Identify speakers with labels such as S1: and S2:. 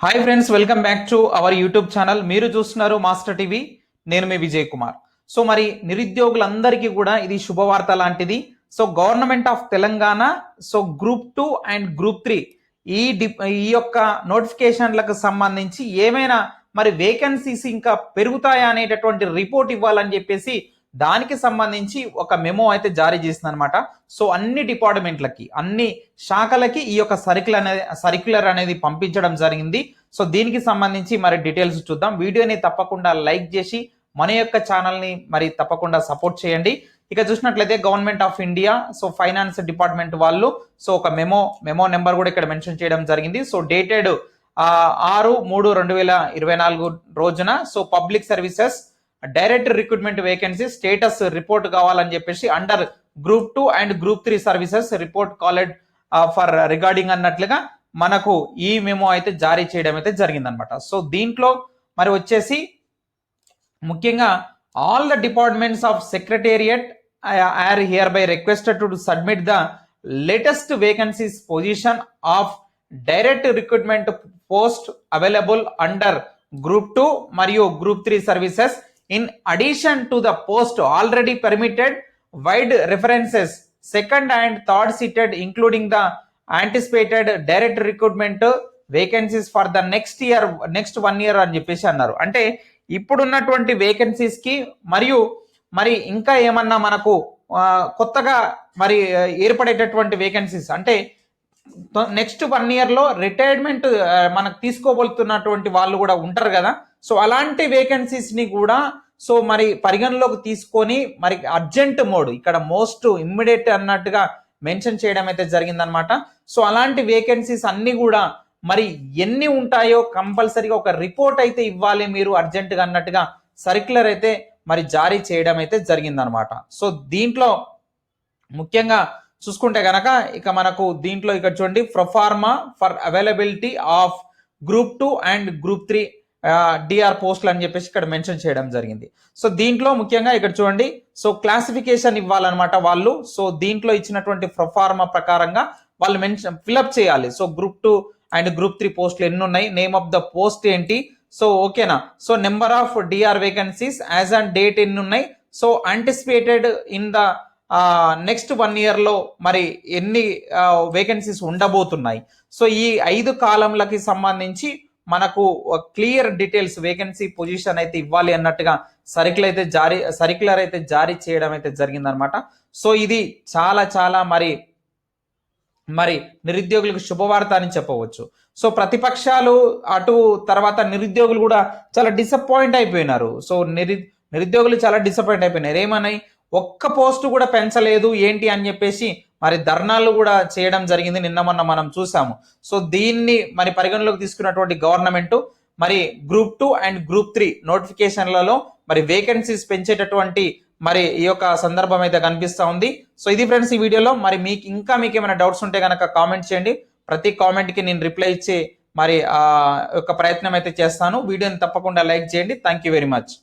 S1: Hi friends welcome back to our YouTube channel మీరు చూస్తున్నారు master TV నేను మీ Vijay Kumar. So మరి నిరుద్యోగులందరికీ కూడా ఇది శుభవార్త లాంటిది. So government of Telangana so group two and group three ఈ డి ఈ యొక్క నోటిఫికేషన్లకు సంబంధించి ఏమైనా మరి వేకెన్సీస్ ఇంకా పెరుగుతాయా అనేటటువంటి రిపోర్ట్ ఇవ్వాలని చెప్పేసి దానికి సంబంధించి ఒక మెమో అయితే జారీ చేసింది అనమాట సో అన్ని డిపార్ట్మెంట్లకి అన్ని శాఖలకి ఈ యొక్క సర్కిల్ అనేది సర్క్యులర్ అనేది పంపించడం జరిగింది. సో దీనికి సంబంధించి మరి డీటెయిల్స్ చూద్దాం. వీడియోని తప్పకుండా లైక్ చేసి మన యొక్క ఛానల్ని మరి తప్పకుండా సపోర్ట్ చేయండి. ఇక చూసినట్లయితే government of India so finance department వాళ్ళు సో ఒక మెమో మెమో నెంబర్ కూడా ఇక్కడ మెన్షన్ చేయడం జరిగింది. సో డేటెడ్ ఆరు మూడు రెండు వేల ఇరవై నాలుగు రోజున so public services direct recruitment vacancy status report కావాలని చెప్పేసి under group two and group three services report called for regarding అన్నట్లుగా మనకు ఈ మెమో అయితే జారీ చేయడం అయితే జరిగిందనమాట. సో దీంట్లో మరి వచ్చేసి ముఖ్యంగా all the departments of secretariat are hereby requested to submit the latest vacancies position of direct recruitment post available under group two మరియు group three services in addition to the post already permitted vide references second and third cited including the anticipated direct recruitment vacancies for the next year next one year అని చెప్పేసి అన్నారు. అంటే ఇప్పుడున్నటువంటి వేకెన్సీస్కి మరియు మరి ఇంకా ఏమన్నా మనకు కొత్తగా మరి ఏర్పడేటటువంటి వేకెన్సీస్ అంటే నెక్స్ట్ వన్ ఇయర్లో రిటైర్మెంట్ మనకు తీసుకోబోతున్నటువంటి వాళ్ళు కూడా ఉంటారు కదా సో అలాంటి వేకెన్సీస్ని కూడా సో మరి పరిగణలోకి తీసుకొని మరి అర్జెంట్ మోడ్ ఇక్కడ మోస్ట్ ఇమ్మీడియట్ అన్నట్టుగా మెన్షన్ చేయడం అయితే జరిగిందనమాట సో అలాంటి వేకెన్సీస్ అన్నీ కూడా మరి ఎన్ని ఉంటాయో కంపల్సరీగా ఒక రిపోర్ట్ అయితే ఇవ్వాలి మీరు అర్జెంటుగా అన్నట్టుగా సర్క్యులర్ అయితే మరి జారీ చేయడం అయితే జరిగిందనమాట సో దీంట్లో ముఖ్యంగా చూసుకుంటే కనుక ఇక మనకు దీంట్లో ఇక్కడ చూడండి proforma for availability of group two and group three DR పోస్టులు అని చెప్పేసి ఇక్కడ మెన్షన్ చేయడం జరిగింది. సో దీంట్లో ముఖ్యంగా ఇక్కడ చూడండి సో క్లాసిఫికేషన్ ఇవ్వాలన్నమాట వాళ్ళు. సో దీంట్లో ఇచ్చినటువంటి ప్రొఫార్మా ప్రకారంగా వాళ్ళు మెన్షన్ ఫిలప్ చేయాలి. So group two and group three పోస్టులు ఎన్ని ఉన్నాయి నేమ్ ఆఫ్ ద పోస్ట్ ఏంటి? సో ఓకేనా so number of DR vacancies as and date ఎన్ని ఉన్నాయి? So anticipated in the next one ఇయర్లో మరి ఎన్ని వేకెన్సీస్ ఉండబోతున్నాయి? సో ఈ ఐదు కాలంలకి సంబంధించి మనకు క్లియర్ డీటెయిల్స్ వేకెన్సీ పొజిషన్ అయితే ఇవ్వాలి అన్నట్టుగా సర్కిల్ అయితే జారీ సర్క్యులర్ అయితే జారీ చేయడం అయితే జరిగిందనమాట సో ఇది చాలా చాలా మరి మరి నిరుద్యోగులకు శుభవార్త అని చెప్పవచ్చు. సో ప్రతిపక్షాలు అటు తర్వాత నిరుద్యోగులు కూడా చాలా డిసప్పాయింట్ అయిపోయినారు. సో నిరు నిరుద్యోగులు చాలా డిసప్పాయింట్ అయిపోయినారు. ఏమన్నాయి? ఒక్క పోస్టు కూడా పెంచలేదు ఏంటి అని చెప్పేసి మరి ధర్నాలు కూడా చేయడం జరిగింది నిన్న మొన్న మనం చూసాము. సో దీన్ని మరి పరిగణలోకి తీసుకున్నటువంటి గవర్నమెంట్ మరి group two and group three నోటిఫికేషన్లలో మరి వేకెన్సీస్ పెంచేటటువంటి మరి ఈ యొక్క సందర్భం అయితే కనిపిస్తూ ఉంది. సో ఇది ఫ్రెండ్స్ ఈ వీడియోలో. మరి మీకు ఇంకా మీకు ఏమైనా డౌట్స్ ఉంటే కనుక కామెంట్ చేయండి. ప్రతి కామెంట్కి నేను రిప్లై ఇచ్చే మరి ఆ యొక్క ప్రయత్నం అయితే చేస్తాను. వీడియోని తప్పకుండా లైక్ చేయండి. Thank you very much.